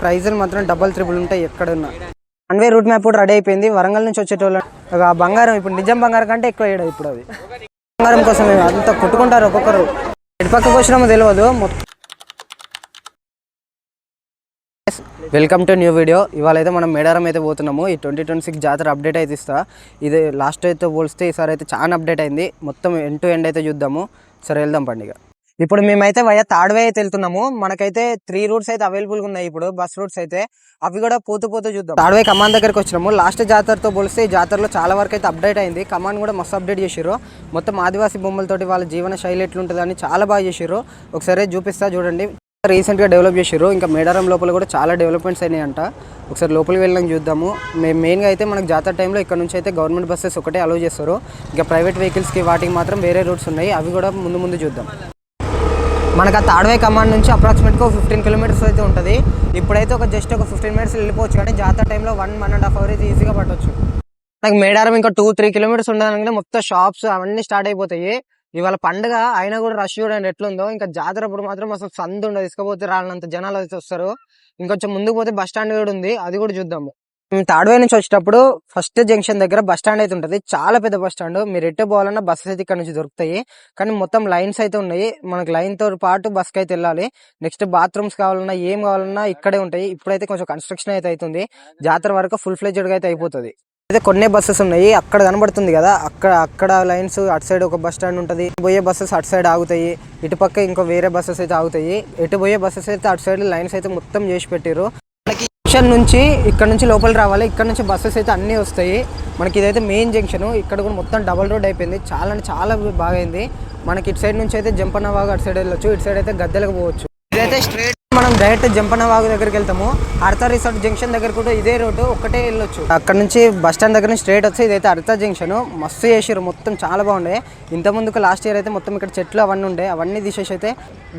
ప్రైజులు మాత్రం double triple ఉంటాయి ఎక్కడున్నా. వన్ వే రూట్ మ్యాప్ కూడా రెడీ అయిపోయింది. వరంగల్ నుంచి వచ్చేటోళ్ళు ఆ బంగారం ఇప్పుడు నిజం బంగారం కంటే ఎక్కువ వేయడం ఇప్పుడు అది. బంగారం కోసం అంత కొట్టుకుంటారు ఒక్కొక్కరు. ఎటు పక్కకు వచ్చినామో తెలియదు మొత్తం వెల్కమ్ టు న్యూ వీడియో ఇవాళ అయితే మనం మేడారం అయితే పోతున్నాము. ఈ ట్వంటీ ట్వంటీ సిక్స్ జాతర అప్డేట్ అయితే ఇస్తా. ఇది లాస్ట్ అయితే పోలిస్తే ఈసారి అయితే చాలా అప్డేట్ అయింది. మొత్తం ఎండ్ టు ఎండ్ అయితే చూద్దాము. సరే వెళ్దాం పండుగ. ఇప్పుడు మేమైతే వయ తాడవే అయితే వెళ్తున్నాము. మనకైతే త్రీ రూట్స్ అయితే అవైలబుల్ ఉన్నాయి ఇప్పుడు బస్ రూట్స్ అయితే. అవి కూడా పోతూ పోతూ చూద్దాం. తాడవే కమాన్ దగ్గరికి వచ్చినాము. లాస్ట్ జాతరతో పోలిస్తే ఈ జాతరలో చాలా వరకు అయితే అప్డేట్ అయింది. కమాన్ కూడా మస్తు అప్డేట్ చేసిర్రు. మొత్తం ఆదివాసీ బొమ్మలతోటి వాళ్ళ జీవన శైలి ఎట్లుంటుందని చాలా బాగా చేసిర్రు. ఒకసారి చూపిస్తా చూడండి. రీసెంట్గా డెవలప్ చేసారు ఇంకా మేడారం లోపల కూడా చాలా డెవలప్మెంట్స్ అయినాయంట. ఒకసారి లోపలికి వెళ్ళడం చూద్దాము. మేము మెయిన్గా అయితే మనకు జాతర టైంలో ఇక్కడ నుంచి అయితే గవర్నమెంట్ బస్సెస్ ఒకటే అలౌ చేస్తారు. ఇంకా ప్రైవేట్ వెహికల్స్కి వాటికి మాత్రం వేరే రూట్స్ ఉన్నాయి. అవి కూడా ముందు ముందు చూద్దాం. మనకు ఆ తాడవే కమాండ్ నుంచి అప్రాక్సిమేట్గా ఒక ఫిఫ్టీన్ కిలోమీటర్స్ అయితే ఉంటుంది. ఇప్పుడైతే ఒక జస్ట్ ఒక ఫిఫ్టీన్ మినిట్స్ వెళ్ళిపోవచ్చు కానీ జాతర టైంలో one one and half hour అయితే ఈజీగా పట్టొచ్చు. నాకు మేడారం ఇంకా టూ త్రీ కిలోమీటర్స్ ఉండడానికి మొత్తం షాప్స్ అవన్నీ స్టార్ట్ అయిపోతాయి. ఇవాళ పండుగ అయినా కూడా రష్ చూడండి ఎట్లుందో. ఇంకా జాతర అప్పుడు మాత్రం అసలు సందు ఉండదు. ఇసుకపోతే రానంత జనాలు అయితే వస్తారు. ఇంకొంచెం ముందుకు పోతే బస్ స్టాండ్ కూడా ఉంది. అది కూడా చూద్దాము. తాడవే నుంచి వచ్చేటప్పుడు ఫస్ట్ జంక్షన్ దగ్గర బస్ స్టాండ్ అయితే ఉంటుంది. చాలా పెద్ద బస్ స్టాండ్. మీరు ఎట్టు పోవాలన్నా బస్సెస్ అయితే ఇక్కడ నుంచి దొరుకుతాయి. కానీ మొత్తం లైన్స్ అయితే ఉన్నాయి. మనకు లైన్తో పాటు బస్ అయితే వెళ్ళాలి. నెక్స్ట్ బాత్రూమ్స్ కావాలన్నా ఏం కావాలన్నా ఇక్కడే ఉంటాయి. ఇప్పుడైతే కొంచెం కన్స్ట్రక్షన్ అయితే అవుతుంది. జాతర వరకు ఫుల్ ఫ్లెజ్డ్గా అయితే అయిపోతుంది. అయితే కొన్ని బస్సెస్ ఉన్నాయి. అక్కడ కనబడుతుంది కదా. అక్కడ అక్కడ లైన్స్ అటు సైడ్ ఒక బస్ స్టాండ్ ఉంటుంది. పోయే బస్సెస్ అటు సైడ్ ఆగుతాయి. ఇటుపక్క ఇంకో వేరే బస్సెస్ అయితే ఆగుతాయి. ఎటు పోయే బస్సెస్ అయితే అటు సైడ్ లైన్స్ అయితే మొత్తం చేసి పెట్టారు జంక్షన్ నుంచి ఇక్కడ నుంచి లోపల రావాలి. ఇక్కడ నుంచి బస్సెస్ అయితే అన్నీ వస్తాయి. మనకి ఇదైతే మెయిన్ జంక్షన్ ఇక్కడ కూడా మొత్తం డబల్ రోడ్ అయిపోయింది. చాలా అంటే చాలా బాగైంది. మనకి ఇటు సైడ్ నుంచి అయితే జంపన్న వాగు అటు సైడ్ వెళ్ళొచ్చు. ఇటు సైడ్ అయితే గద్దెలకు పోవచ్చు. ఇదైతే స్ట్రేట్ మనం డైరెక్ట్ జంపన్న వాగు దగ్గరికి వెళ్తాము. అర్తా రిసార్ట్ జంక్షన్ దగ్గర కూడా ఇదే రోడ్డు ఒకటే వెళ్ళొచ్చు. అక్కడ నుంచి బస్ స్టాండ్ దగ్గర నుంచి స్ట్రేట్ వచ్చి ఇదైతే అర్తా జంక్షన్ మస్తు చేసారు మొత్తం చాలా బాగుండే. ఇంత ముందుకు లాస్ట్ ఇయర్ అయితే మొత్తం ఇక్కడ చెట్లు అవన్నీ ఉండే. అవన్నీ తీసేసి అయితే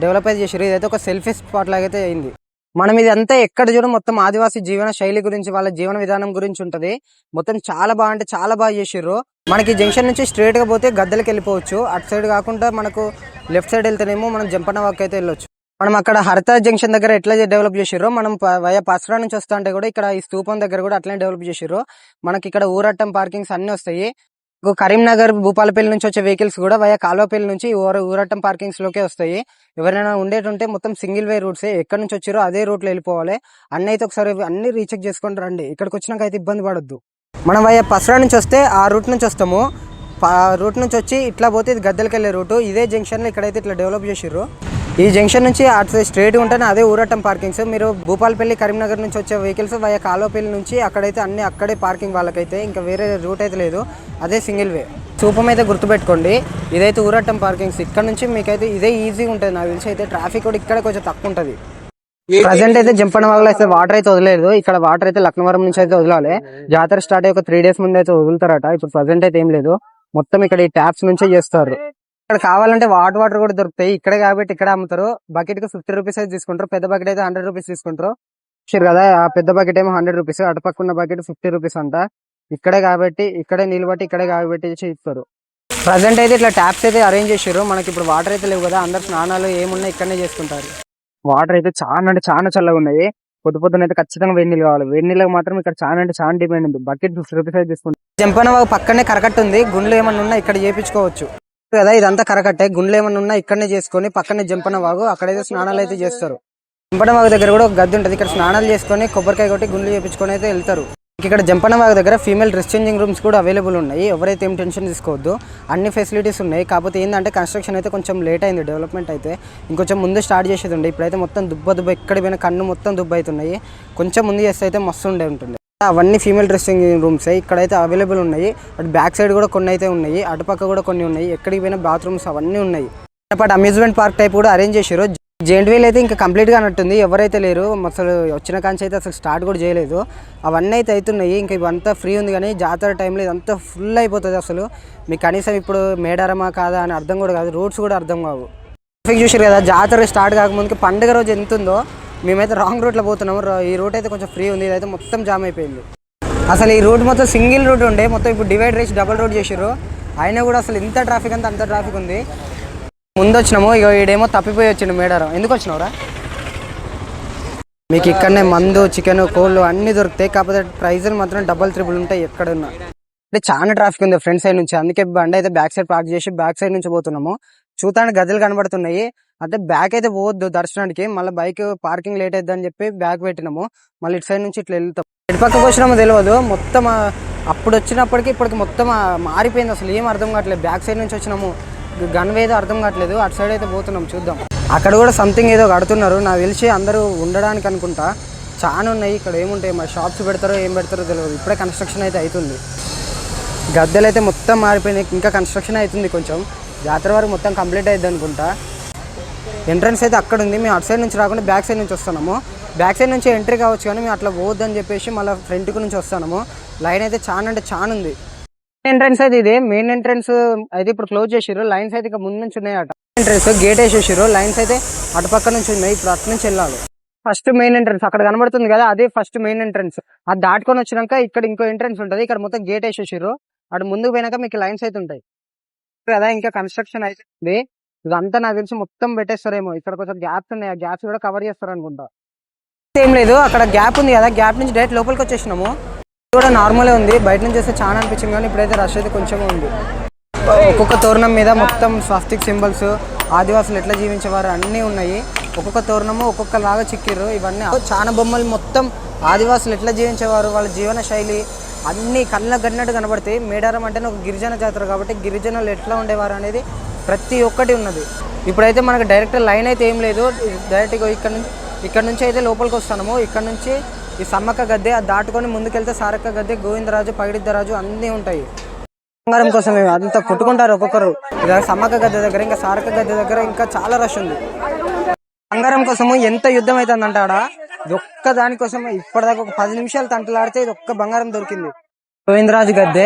డెవలప్ అయితే చేసారు ఇదైతే ఒక సెల్ఫీ స్పాట్ లాగైతే అయింది. మనం ఇది అంతా ఎక్కడ చూడ మొత్తం ఆదివాసీ జీవన శైలి గురించి వాళ్ళ జీవన విధానం గురించి ఉంటది. మొత్తం చాలా బాగా అంటే చాలా బాగా చేసిర్రు. మనకి జంక్షన్ నుంచి స్ట్రేట్గా పోతే గద్దెలకు వెళ్ళిపోవచ్చు. అటు సైడ్ కాకుండా మనకు లెఫ్ట్ సైడ్ వెళ్తేనేమో మనం జంపన్న వాక్ అయితే వెళ్ళొచ్చు. మనం అక్కడ హరిత జంక్షన్ దగ్గర ఎట్లా డెవలప్ చేసిర్రో మనం ప- వయా పసరా నుంచి వస్తా అంటే కూడా ఇక్కడ ఈ స్తూపం దగ్గర కూడా అట్లనే డెవలప్ చేసిర్రు. మనకి ఇక్కడ ఊరట్టం పార్కింగ్స్ అన్ని వస్తాయి. కరీంనగర్ భూపాలపల్లి నుంచి వచ్చే వెహికల్స్ కూడా వయా కాలువపల్లి నుంచి ఊర ఊరట్టం పార్కింగ్స్ లోకే వస్తాయి. ఎవరైనా ఉండేటుంటే మొత్తం సింగిల్ వే రూట్స్ ఎక్కడి నుంచి వచ్చారో అదే రూట్లో వెళ్ళిపోవాలి. అన్ని అయితే ఒకసారి అన్ని రీచెక్ చేసుకొని రండి. ఇక్కడికి వచ్చినాక అయితే ఇబ్బంది పడొద్దు. మనం వయా పసరా నుంచి వస్తే ఆ రూట్ నుంచి వస్తాము. ఆ రూట్ నుంచి వచ్చి ఇట్లా పోతే ఇది గద్దెలకి వెళ్ళే రూట్ ఇదే జంక్షన్లో ఇక్కడైతే ఇట్లా డెవలప్ చేసిర్రు. ఈ జంక్షన్ నుంచి అటు స్ట్రేట్ ఉంటేనే అదే ఊరటం పార్కింగ్స్ మీరు భూపాలపల్లి కరీంనగర్ నుంచి వచ్చే వెహికల్స్ వయా కాలువపల్లి నుంచి అక్కడైతే అన్ని అక్కడే పార్కింగ్ వాళ్ళకైతే ఇంకా వేరే రూట్ అయితే లేదు. అదే సింగిల్ వే సూపం అయితే గుర్తుపెట్టుకోండి. ఇదైతే ఊరటం పార్కింగ్స్ ఇక్కడ నుంచి మీకైతే ఇదే ఈజీగా ఉంటుంది. నాకు తెలిసి అయితే ట్రాఫిక్ కూడా ఇక్కడ కొంచెం తక్కువ ఉంటుంది. ప్రజెంట్ అయితే జంపన వాగులో అయితే వాటర్ అయితే వదిలేదు ఇక్కడ వాటర్ అయితే లక్నవరం నుంచి అయితే వదలాలి. జాతర స్టార్ట్ అయ్యి ఒక త్రీ డేస్ ముందు అయితే వదులుతారట. ఇప్పుడు ప్రజెంట్ అయితే ఏం లేదు. మొత్తం ఇక్కడ ఈ ట్యాప్స్ నుంచే చేస్తారు. ఇక్కడ కావాలంటే వాటర్ వాటర్ కూడా దొరుకుతాయి. ఇక్కడే కాబట్టి ఇక్కడ అమ్ముతారు. బకెట్కి ఫిఫ్టీ రూపీస్ అయితే తీసుకుంటారు. పెద్ద బకెట్ అయితే హండ్రెడ్ రూపీస్ తీసుకుంటారు. చూసారు కదా ఆ పెద్ద బకెట్ ఏమో హండ్రెడ్ రూపీస్ అటుపక్క ఉన్న బకెట్ ఫిఫ్టీ రూపీస్ అంట. ఇక్కడే కాబట్టి ఇక్కడే నిలబట్టి ఇక్కడే కాబట్టి ఇస్తారు. ప్రజెంట్ అయితే ఇట్లా ట్యాప్స్ అయితే అరేంజ్ చేసారు మనకి ఇప్పుడు వాటర్ అయితే లేవు కదా అందరు స్నానాలు ఏమున్నా ఇక్కడనే చేసుకుంటారు. వాటర్ అయితే చాలా అంటే చాలా చల్లగా ఉన్నాయి. పొద్దు పొద్దున అయితే ఖచ్చితంగా వేడి నీళ్ళు కావాలి. వేడి నీళ్ళకి మాత్రం ఇక్కడ చాలా అంటే చాలా డిమాండ్ ఉంది. బకెట్ ఫిఫ్టీ రూపీస్ అయితే తీసుకుంటారు. జంపన పక్కనే కరకట్టు ఉంది గుండ్లు ఏమన్నా ఉన్నా ఇక్కడ చేపించుకోవచ్చు. కదా ఇదంతా కరకట్టే. గుండ్లు ఏమన్నా ఉన్నా ఇక్కడనే చేసుకొని పక్కనే జంపన వాగు అక్కడైతే స్నానాలు అయితే చేస్తారు. జంపన వాగు దగ్గర కూడా ఒక గద్దె ఉంటుంది. ఇక్కడ స్నానాలు చేసుకొని కొబ్బరికాయ కొట్టి గుండ్లు చేపించుకొని అయితే వెళ్తారు. ఇక్కడ జంపన వాగు దగ్గర ఫీమేల్ డ్రెస్ చేంజింగ్ రూమ్స్ కూడా అవైలబుల్ ఉన్నాయి. ఎవరైతే ఏం టెన్షన్ తీసుకోవద్దు. అన్ని ఫెసిలిటీస్ ఉన్నాయి. కాకపోతే ఏంటంటే కన్స్ట్రక్షన్ అయితే కొంచెం లేట్ అయింది డెవలప్మెంట్ అయితే. ఇంకొంచెం ముందు స్టార్ట్ చేసేది ఉండే. ఇప్పుడైతే మొత్తం దుబ్బ దుబ్బ ఎక్కడ పోయినా కన్ను మొత్తం దుబ్బ అవుతున్నాయి కొంచెం ముందు చేస్తే అయితే మస్తు ఉండే ఉంటుంది. అవన్నీ ఫీమేల్ డ్రెస్సింగ్ రూమ్స్ ఇక్కడైతే అవైలబుల్ ఉన్నాయి. అటు బ్యాక్ సైడ్ కూడా కొన్ని అయితే ఉన్నాయి. అటుపక్క కూడా కొన్ని ఉన్నాయి. ఎక్కడికి పోయినా బాత్రూమ్స్ అవన్నీ ఉన్నాయి. పాటు అమ్యూజ్మెంట్ పార్క్ టైప్ కూడా అరేంజ్ చేశారు. జెంట్ వీల్ అయితే ఇంకా కంప్లీట్గా అన్నట్టుంది ఎవరైతే లేరు అసలు వచ్చిన కాంచి అయితే అసలు స్టార్ట్ కూడా చేయలేదు. అవన్నీ అయితే అవుతున్నాయి. ఇంకా ఇవంతా ఫ్రీ ఉంది కానీ జాతర టైంలో ఇదంతా ఫుల్ అయిపోతుంది అసలు. మీకు కనీసం ఇప్పుడు మేడారమా కాదా అని అర్థం కూడా కాదు. రూట్స్ కూడా అర్థం కావు. ట్రాఫిక్ చూసారు కదా జాతర స్టార్ట్ కాకముందుకి పండుగ రోజు ఎంత ఉందో మేమైతే రాంగ్ రూట్లో పోతున్నాము. ఈ రూట్ అయితే కొంచెం ఫ్రీ ఉంది. ఇదైతే మొత్తం జామ్ అయిపోయింది. అసలు ఈ రూట్ మొత్తం సింగిల్ రూట్ ఉండే. మొత్తం ఇప్పుడు డివైడ్ చేసి డబుల్ రోడ్ చేసారు అయినా కూడా అసలు ఇంత ట్రాఫిక్ అంతా అంత ట్రాఫిక్ ఉంది. ముందు వచ్చినాము ఇక ఈడేమో తప్పిపోయి వచ్చిండు మేడారం. ఎందుకు వచ్చినావురా మీకు ఇక్కడనే మందు చికెన్ కోళ్ళు అన్నీ దొరుకుతాయి. కాకపోతే ప్రైజులు మాత్రం డబల్ త్రిబుల్ ఉంటాయి ఎక్కడున్నా. అంటే చాలా ట్రాఫిక్ ఉంది ఫ్రంట్ సైడ్ నుంచి. అందుకే బండి అయితే బ్యాక్ సైడ్ పార్క్ చేసి బ్యాక్ సైడ్ నుంచి పోతున్నాము. చూతానికి గదులు కనబడుతున్నాయి. అంటే బ్యాక్ అయితే పోవద్దు దర్శనానికి మళ్ళీ బైక్ పార్కింగ్ లేట్ అవుతుంది అని చెప్పి బ్యాక్ పెట్టినాము. మళ్ళీ ఇటు సైడ్ నుంచి ఇట్లా వెళ్తాం. ఇటు పక్కకు వచ్చినామో తెలియదు మొత్తం అప్పుడు వచ్చినప్పటికి ఇప్పటికి మొత్తం మారిపోయింది. అసలు ఏం అర్థం కావట్లేదు. బ్యాక్ సైడ్ నుంచి వచ్చినాము. గన్ ఏదో అర్థం కావట్లేదు. అటు సైడ్ అయితే పోతున్నాం చూద్దాం. అక్కడ కూడా సంథింగ్ ఏదో కడుతున్నారు. నాకు తెలిసి అందరూ ఉండడానికి అనుకుంటా. చాలా ఉన్నాయి. ఇక్కడ ఏముంటాయి? మరి షాప్స్ పెడతారో ఏం పెడతారో తెలియదు ఇప్పుడే కన్స్ట్రక్షన్ అయితే అవుతుంది గద్దెలు అయితే మొత్తం మారిపోయినాయి. ఇంకా కన్స్ట్రక్షన్ అవుతుంది కొంచెం. జాతర వరకు మొత్తం కంప్లీట్ అయింది అనుకుంటా. ఎంట్రన్స్ అయితే అక్కడ ఉంది. మేము అటు సైడ్ నుంచి రాకుండా బ్యాక్ సైడ్ నుంచి వస్తున్నాము. బ్యాక్ సైడ్ నుంచి ఎంట్రీ కావచ్చు కానీ మేము అట్లా పోవద్దని చెప్పేసి మళ్ళీ ఫ్రంట్ నుంచి వస్తున్నాము. లైన్ అయితే చాలా అంటే చాలా ఉంది. ఎంట్రన్స్ అయితే ఇది. మెయిన్ ఎంట్రన్స్ అయితే ఇప్పుడు క్లోజ్ చేసారు లైన్స్ అయితే ఇంకా ముందు నుంచి ఉన్నాయి అట ఎంట్రన్స్ గేట్ వేసేసారు లైన్స్ అయితే అటు పక్క నుంచి ఉన్నాయి. ఇప్పుడు అటు నుంచి వెళ్ళాలి. ఫస్ట్ మెయిన్ ఎంట్రన్స్ అక్కడ కనబడుతుంది కదా అదే ఫస్ట్ మెయిన్ ఎంట్రన్స్ అది దాటుకొని వచ్చినాక ఇక్కడ ఇంకో ఎంట్రన్స్ ఉంటుంది. ఇక్కడ మొత్తం గేట్ వేసేసారు అటు ముందుకు పోయినాక మీకు లైన్స్ అయితే ఉంటాయి. కదా ఇంకా కన్స్ట్రక్షన్ అయితే ఇదంతా నాకు తెలిసి మొత్తం పెట్టేస్తారేమో. ఇక్కడ కొంచెం గ్యాప్స్ ఉన్నాయి. ఆ గ్యాప్స్ కూడా కవర్ చేస్తారు అనుకుంటా ఏం లేదు. అక్కడ గ్యాప్ ఉంది కదా. గ్యాప్ నుంచి డైరెక్ట్ లోపలికి వచ్చేసినాము. కూడా నార్మలే ఉంది. బయట నుంచి వస్తే చాలా అనిపించింది కానీ ఇప్పుడైతే రష్ అయితే కొంచెం ఉంది. ఒక్కొక్క తోరణం మీద మొత్తం స్వాస్తిక్ సింబల్స్ ఆదివాసులు ఎట్లా జీవించేవారు అన్నీ ఉన్నాయి. ఒక్కొక్క తోరణము ఒక్కొక్క లాగా చిక్కిర్రు. ఇవన్నీ చాలా బొమ్మలు మొత్తం ఆదివాసులు ఎట్లా జీవించేవారు వాళ్ళ జీవన శైలి అన్ని కళ్ళ గడినట్టు కనబడతాయి. మేడారం అంటేనే ఒక గిరిజన జాతర కాబట్టి గిరిజనులు ఎట్లా ఉండేవారు అనేది ప్రతి ఒక్కటి ఉన్నది. ఇప్పుడైతే మనకు డైరెక్ట్ లైన్ అయితే ఏం లేదు. డైరెక్ట్గా ఇక్కడ నుంచి ఇక్కడ నుంచి అయితే లోపలికి వస్తాము ఇక్కడ నుంచి ఈ సమ్మక్క గద్దె అది దాటుకొని ముందుకెళ్తే సారక్క గద్దె గోవిందరాజు పగిడిద్దరాజు అన్నీ ఉంటాయి. బంగారం కోసం అంతా కొట్టుకుంటారు ఒక్కొక్కరు. సమ్మక్క గద్దె దగ్గర ఇంకా సారక్క గద్దె దగ్గర ఇంకా చాలా రష్ ఉంది. బంగారం కోసము ఎంత యుద్ధం అవుతుందంట ఆడ ఒక్క దానికోసం ఇప్పటిదాకా ఒక పది నిమిషాలు తంటలాడితే ఇది ఒక్క బంగారం దొరికింది. గోవిందరాజు గద్దె.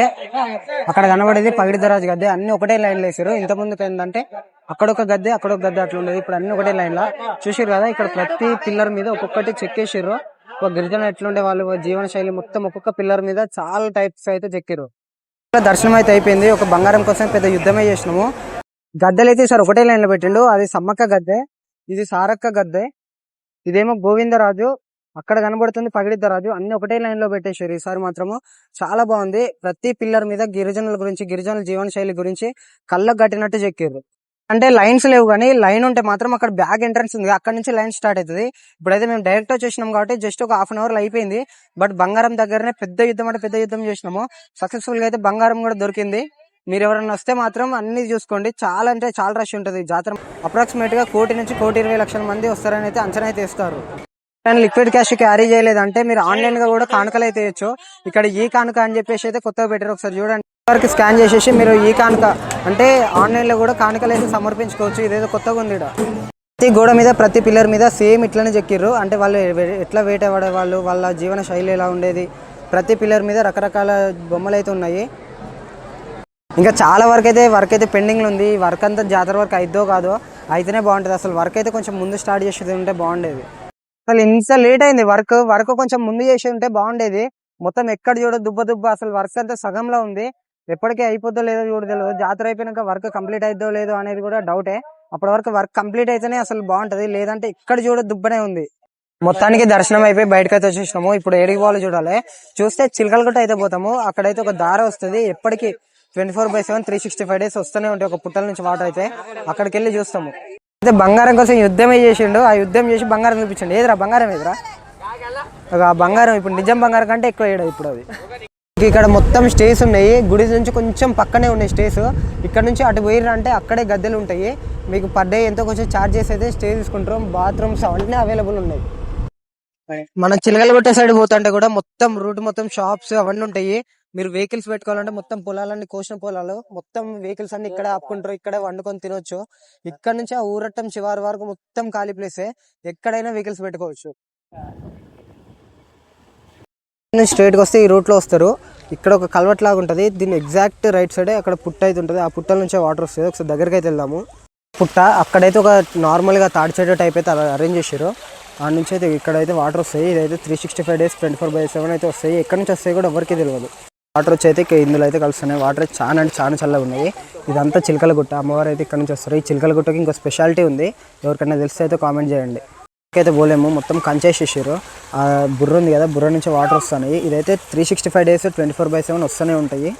అక్కడ కనబడేది పగిడిదరాజు గద్దె. అన్ని ఒకటే లైన్లో వేసారు ఇంత ముందుకు ఏంటంటే అక్కడ ఒక గద్దె అక్కడ ఒక గద్దె అట్లా ఉండేది. ఇప్పుడు అన్ని ఒకటే లైన్లో. చూసారు కదా ఇక్కడ ప్రతి పిల్లర్ మీద ఒక్కొక్కటి చెక్కేసారు ఒక గిరిజన ఎట్లుండే వాళ్ళు జీవన శైలి మొత్తం ఒక్కొక్క పిల్లర్ మీద చాలా టైప్స్ అయితే చెక్కారు దర్శనం అయితే అయిపోయింది. ఒక బంగారం కోసం పెద్ద యుద్ధమే చేసినాము. గద్దెలు అయితే సార్ ఒకటే లైన్లో పెట్టిండు. అది సమ్మక్క గద్దె ఇది సారక్క గద్దె ఇదేమో గోవిందరాజు అక్కడ కనబడుతుంది పగిడిద్దరాజు. అన్ని ఒకటే లైన్లో పెట్టేశారు. ఈసారి మాత్రము చాలా బాగుంది. ప్రతి పిల్లర్ మీద గిరిజనుల గురించి గిరిజనుల జీవన శైలి గురించి కళ్ళకు కట్టినట్టు చెక్కారు. అంటే లైన్స్ లేవు కానీ లైన్ ఉంటే మాత్రం అక్కడ బ్యాగ్ ఎంట్రన్స్ ఉంది. అక్కడ నుంచి లైన్ స్టార్ట్ అవుతుంది. ఇప్పుడైతే మేము డైరెక్ట్ వచ్చేసినాం కాబట్టి జస్ట్ ఒక హాఫ్ అన్ అవర్ అయిపోయింది. బట్ బంగారం దగ్గరనే పెద్ద యుద్ధం అంటే పెద్ద యుద్ధం చేసినాము. సక్సెస్ఫుల్గా అయితే బంగారం కూడా దొరికింది. మీరు ఎవరైనా వస్తే మాత్రం అన్ని చూసుకోండి. చాలా అంటే చాలా రష్ ఉంటుంది. జాతర అప్రాక్సిమేట్గా కోటి నుంచి కోటి ఇరవై లక్షల మంది వస్తారని అయితే అంచనా అయితే ఇస్తారు కానీ లిక్విడ్ క్యాష్ క్యారీ చేయలేదంటే మీరు ఆన్లైన్గా కూడా కానుకలు అయితే ఇవ్వచ్చు. ఇక్కడ ఈ కానుక అని చెప్పేసి అయితే కొత్తగా పెట్టారు. ఒకసారి చూడండి. వరకు స్కాన్ చేసేసి మీరు ఈ కానుక అంటే ఆన్లైన్లో కూడా కానుకలు అయితే సమర్పించుకోవచ్చు. ఇదేదో కొత్తగా ఉంది ప్రతి గోడ మీద ప్రతి పిల్లర్ మీద సేమ్ ఇట్లనే చెక్కిర్రు. అంటే వాళ్ళు ఎట్లా వేటవాడే వాళ్ళు వాళ్ళ జీవన శైలి ఎలా ఉండేది? ప్రతి పిల్లర్ మీద రకరకాల బొమ్మలు అయితే ఉన్నాయి. ఇంకా చాలా వరకు అయితే వర్క్ అయితే పెండింగ్ ఉంది. ఈ వర్క్ అంతా జాతర వరకు అయిద్దో కాదో అయితేనే బాగుంటుంది. అసలు వర్క్ అయితే కొంచెం ముందు స్టార్ట్ చేసేది ఉంటే బాగుండేది. అసలు ఇంత లేట్ అయింది. వర్క్ వర్క్ కొంచెం ముందు చేసి ఉంటే బాగుండేది. మొత్తం ఎక్కడ చూడ దుబ్బ దుబ్బ అసలు వర్క్ అంతా సగంలో ఉంది. ఎప్పటికీ అయిపోద్దో లేదో చూడ తెలియదు జాతర అయిపోయినాక వర్క్ కంప్లీట్ అయిద్దో లేదో అనేది కూడా డౌటే అప్పటి వరకు వర్క్ కంప్లీట్ అయితేనే అసలు బాగుంటది. లేదంటే ఇక్కడ చూడ దుబ్బనే ఉంది. మొత్తానికి దర్శనం అయిపోయి బయటకు అయితే వచ్చేసినాము. ఇప్పుడు ఏడికి పోవాలి చూడాలి. చూస్తే చిలకలగుట్ట అయితే పోతాము. అక్కడైతే ఒక దార వస్తుంది. ఎప్పటికీ twenty four by seven three sixty five days వస్తూనే ఉంటాయి. ఒక పుట్టల నుంచి వాటర్ అయితే. అక్కడికి వెళ్ళి చూస్తాము. అయితే బంగారం కోసం యుద్ధమే చేసిండు. ఆ యుద్ధం చేసి బంగారం చూపించండి. ఏదిరా? బంగారం ఏదిరా? ఆ బంగారం ఇప్పుడు నిజం బంగారం కంటే ఎక్కువ వేయడం ఇప్పుడు అది. ఇక్కడ మొత్తం స్టేస్ ఉన్నాయి. గుడి నుంచి కొంచెం పక్కనే ఉన్నాయి స్టేస్. ఇక్కడ నుంచి అటు పోయిర్రు అంటే అక్కడే గద్దెలు ఉంటాయి. మీకు పర్ డే ఎంతో కొంచెం చార్జ్ చేసి అయితే స్టే తీసుకుంటారు. బాత్రూమ్స్ అవన్నీ అవైలబుల్ ఉన్నాయి. మన చిలకలగుట్ట సైడ్ పోతుంటే కూడా మొత్తం రూట్ మొత్తం షాప్స్ అవన్నీ ఉంటాయి. మీరు వెహికల్స్ పెట్టుకోవాలంటే మొత్తం పొలాలన్నీ కోసిన పొలాలు మొత్తం వెహికల్స్ అన్ని ఇక్కడ ఆపుకుంటారు ఇక్కడే వండుకొని తినొచ్చు. ఇక్కడ నుంచి ఆ ఊరట్టం చివరి వరకు మొత్తం ఖాళీ ప్లేసే. ఎక్కడైనా వెహికల్స్ పెట్టుకోవచ్చు. స్ట్రైట్గా వస్తే ఈ రూట్లో వస్తారు. ఇక్కడ ఒక కల్వట్ లాగా ఉంటుంది. దీని ఎగ్జాక్ట్ రైట్ సైడ్ అక్కడ పుట్ట అయితే ఉంటుంది. ఆ పుట్టల నుంచే వాటర్ వస్తుంది. ఒకసారి దగ్గరికి అయితే వెళ్దాము. పుట్ట అక్కడైతే ఒక నార్మల్గా తాడి చెట్టు టైప్ అయితే అలా అరేంజ్ చేశారు. ఆ నుంచి అయితే ఇక్కడైతే వాటర్ వస్తాయి. ఇదైతే three sixty five days twenty four by seven అయితే వస్తాయి. ఎక్కడి నుంచి వస్తాయి కూడా ఎవరికి తెలియదు వాటర్ వచ్చి అయితే ఇందులో అయితే కలుస్తున్నాయి. వాటర్ చాలా అంటే చాలా చల్లగా ఉన్నాయి. ఇదంతా చిలకల గుట్ట అమ్మవారు అయితే ఇక్కడ నుంచి వస్తారు. ఈ చిలకల గుట్టకి ఇంకో స్పెషాలిటీ ఉంది. ఎవరికైనా తెలిస్తే అయితే కామెంట్ చేయండి. అయితే పోలేము మొత్తం కంచేసేసారు ఆ బుర్ర ఉంది కదా. బుర్ర నుంచి వాటర్ వస్తున్నాయి. ఇదైతే three sixty five days twenty four by seven వస్తూనే ఉంటాయి.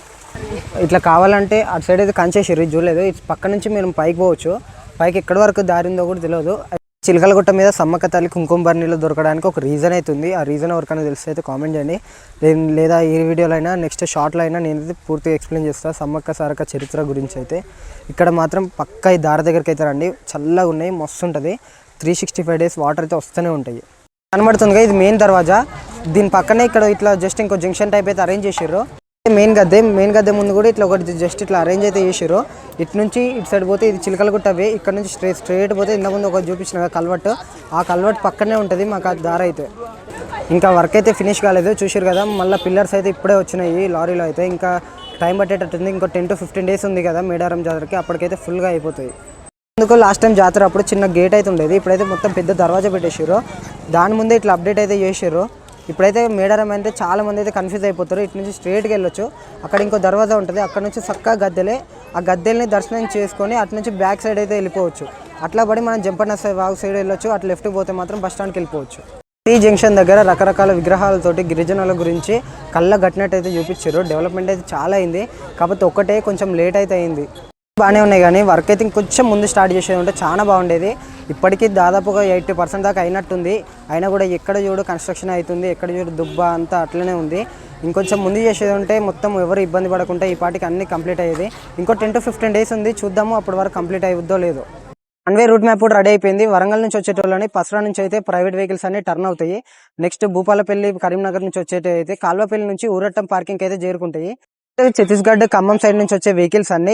ఇట్లా కావాలంటే అటు సైడ్ అయితే కంచేసారు ఇది చూడలేదు. ఇటు పక్క నుంచి మేము పైకి పోవచ్చు. పైకి ఎక్కడి వరకు దారిందో కూడా తెలియదు. చిలకల గుట్ట మీద సమ్మక్క తల్లి కుంకుమ బర్నీలు దొరకడానికి ఒక రీజన్ అయితే ఉంది. ఆ రీజన్ ఎవరికైనా తెలిస్తే అయితే కామెంట్ చేయండి. లేదా ఈ వీడియోలో అయినా నెక్స్ట్ షార్ట్లో అయినా నేనైతే పూర్తిగా ఎక్స్ప్లెయిన్ చేస్తాను సమ్మక్క సారక్క చరిత్ర గురించి అయితే. ఇక్కడ మాత్రం పక్క ఈ దారి దగ్గరికి అయితే రండి. చల్లగా ఉన్నాయి మస్తు ఉంటుంది. Three sixty five days water అయితే వస్తూనే ఉంటాయి. కనబడుతుందిగా ఇది మెయిన్ దర్వాజా. దీని పక్కనే ఇక్కడ ఇట్లా జస్ట్ ఇంకో జంక్షన్ టైప్ అయితే అరేంజ్ చేసారు మెయిన్ గద్దె మెయిన్ గద్దె ముందు కూడా ఇట్లా ఒకటి జస్ట్ ఇట్లా అరేంజ్ అయితే చేసారు ఇటు నుంచి ఇటు సైడ్ పోతే ఇది చిలకల గుట్టవే ఇక్కడ నుంచి స్ట్రేట్ స్ట్రేట్ పోతే ఇంత ముందు ఒకటి చూపించిన కల్వర్ట్. ఆ కల్వర్ట్ పక్కనే ఉంటుంది మాకు ఆ దారి అయితే. ఇంకా వర్క్ అయితే ఫినిష్ కాలేదు చూసారు కదా. మళ్ళీ పిల్లర్స్ అయితే ఇప్పుడే వచ్చినాయి లారీలో అయితే. ఇంకా టైం పట్టేటట్టుంది. ఇంకో టెన్ టు ఫిఫ్టీన్ డేస్ ఉంది కదా మేడారం జాతరకి. అప్పటికైతే ఫుల్గా అయిపోతాయి. అందుకు లాస్ట్ టైం జాతర అప్పుడు చిన్న గేట్ అయితే ఉండేది. ఇప్పుడైతే మొత్తం పెద్ద దర్వాజా పెట్టేసారు దాని ముందే ఇట్లా అప్డేట్ అయితే చేసారు ఇప్పుడైతే మేడారం అయితే చాలా మంది అయితే కన్ఫ్యూజ్ అయిపోతారు. ఇటు నుంచి స్ట్రేట్కి వెళ్ళొచ్చు. అక్కడ ఇంకో దర్వాజా ఉంటుంది. అక్కడ నుంచి చక్కగా గద్దెలే. ఆ గద్దెల్ని దర్శనం చేసుకొని అటు నుంచి బ్యాక్ సైడ్ అయితే వెళ్ళిపోవచ్చు. అట్లా పడి మనం జంపన్న వాగు సైడ్ వెళ్ళొచ్చు. అట్లా లెఫ్ట్ పోతే మాత్రం బస్ స్టాండ్కి వెళ్ళిపోవచ్చు. టీ జంక్షన్ దగ్గర రకరకాల విగ్రహాలతోటి గిరిజనుల గురించి కళ్ళ గట్టినట్టు అయితే చూపించారు. డెవలప్మెంట్ అయితే చాలా అయింది. కాకపోతే ఒక్కటే కొంచెం లేట్ అయితే అయింది. బాగానే ఉన్నాయి కానీ వర్క్ అయితే ఇంకొంచెం ముందు స్టార్ట్ చేసేది ఉంటే చాలా బాగుండేది. ఇప్పటికీ దాదాపుగా ఎయిటీ పర్సెంట్ దాకా అయినట్టుంది. అయినా కూడా ఎక్కడ చూడు కన్స్ట్రక్షన్ అవుతుంది ఎక్కడ చూడు దుబ్బ అంతా అట్లనే ఉంది. ఇంకొంచెం ముందు చేసేది ఉంటే మొత్తం ఎవరు ఇబ్బంది పడకుండా ఈ పాటికి అన్ని కంప్లీట్ అయ్యేది. ఇంకో టెన్ టు ఫిఫ్టీన్ డేస్ ఉంది చూద్దాము అప్పటి వరకు కంప్లీట్ అవుద్దో లేదో. వన్వే రూట్ మ్యాప్ కూడా రెడీ అయిపోయింది. వరంగల్ నుంచి వచ్చేటోళ్ళని పసరా నుంచి అయితే ప్రైవేట్ వెహికల్స్ అన్ని టర్న్ అవుతాయి. నెక్స్ట్ భూపాలపల్లి కరీంనగర్ నుంచి వచ్చేటైతే కాల్వపల్లి నుంచి ఊరట్టం పార్కింగ్ అయితే చేరుకుంటాయి. ఛత్తీస్గఢ్ ఖమ్మం సైడ్ నుంచి వచ్చే వెహికల్స్ అన్ని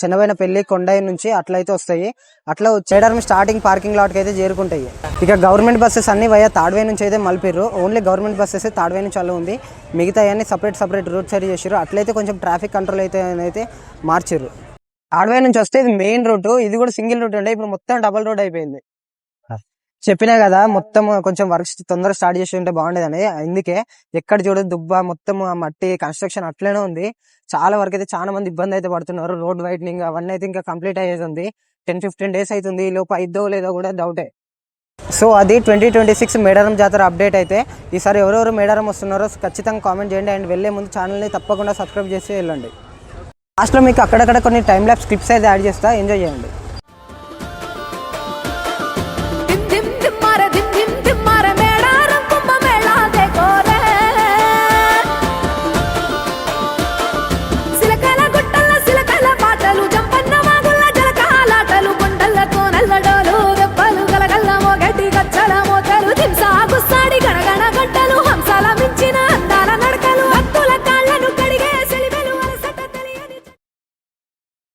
చిన్నవైన పెళ్ళి కొండాయి నుంచి అట్లయితే వస్తాయి. అట్లా చేయడం స్టార్టింగ్ పార్కింగ్ లాట్కి అయితే చేరుకుంటాయి. ఇక గవర్నమెంట్ బస్సెస్ అన్ని వయ తాడ్వే నుంచి అయితే మలిపిర్రు. ఓన్లీ గవర్నమెంట్ బస్సెస్ తాడ్వే నుంచి అలా ఉంది. మిగతా అన్ని సపరేట్ సపరేట్ రూట్ సైడ్ చేసారు అట్లయితే కొంచెం ట్రాఫిక్ కంట్రోల్ అయితే అయితే మార్చారు తాడ్వే నుంచి వస్తే ఇది మెయిన్ రూట్ ఇది కూడా సింగిల్ రూట్ ఉండే ఇప్పుడు మొత్తం డబల్ రోడ్ అయిపోయింది. చెప్పినా కదా మొత్తం కొంచెం వర్క్ తొందరగా స్టార్ట్ చేసి ఉంటే బాగుండేదని. అందుకే ఎక్కడ చూడు దుబ్బ మొత్తం ఆ మట్టి కన్స్ట్రక్షన్ అట్లనే ఉంది. చాలా వరకు అయితే చాలా మంది ఇబ్బంది అయితే పడుతున్నారు. రోడ్ వైటనింగ్ అవన్నీ అయితే ఇంకా కంప్లీట్ అయ్యేది టెన్ ఫిఫ్టీన్ డేస్ అవుతుంది. ఈ లోపు అయిద్దో లేదో కూడా డౌటే సో అది ట్వంటీ ట్వంటీ సిక్స్ మేడారం జాతర అప్డేట్ అయితే. ఈసారి ఎవరెవరు మేడారం వస్తున్నారో ఖచ్చితంగా కామెంట్ చేయండి. అండ్ వెళ్ళే ముందు ఛానల్ని తప్పకుండా సబ్స్క్రైబ్ చేసి వెళ్ళండి. లాస్ట్లో మీకు అక్కడక్కడ కొన్ని టైం ల్యాబ్స్ క్లిప్స్ అయితే యాడ్ చేస్తా. ఎంజాయ్ చేయండి.